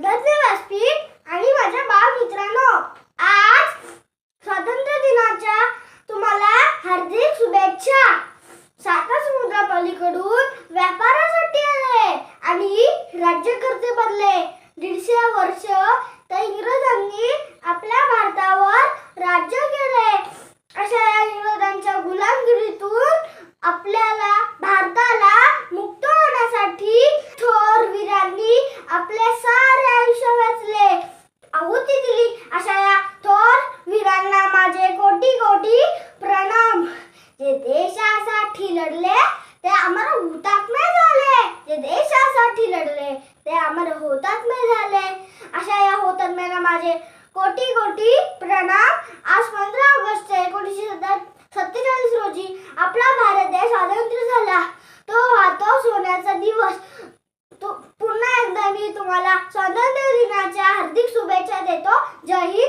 आदरचे व्यासपीठ आणि माझ्या बाळ मित्रांनो आज स्वातंत्र्य दिनाच्या तुम्हाला हार्दिक शुभेच्छा. साता समुद्रा पलीकडून व्यापारासाठी आले आणि राज्यकर्ते बनले. दीडशे वर्ष त्या इंग्रजांनी आपल्या भारतावर राज्य केले. अशा या इंग्रजांच्या गुलामगिरीतून आपल्या भारताला मुक्त होण्यासाठी थोर वीरांनी आपले सारे आयुष्य वाचले आहुती दिली अशा या थोर वीरांना माझे कोटी कोटी प्रणाम जे देशासाठी लढले ते आम्हाला हुतात्मे झाले. जे देशासाठी लढले ते आम्हाला हुतात्मे झाले. अशा या हुतात्म्यांना माझे कोटी कोटी प्रणाम. आज पंधरा ऑगस्ट एकोणीसशे सत्तेचाळीस रोजी आपला भारत देश स्वातंत्र्य झाला. तो हा तो सोन्याचा दिवस. तो पुन्हा एकदा मी तुम्हाला स्वातंत्र्य दिनाच्या हार्दिक शुभेच्छा देतो. जय हिंद.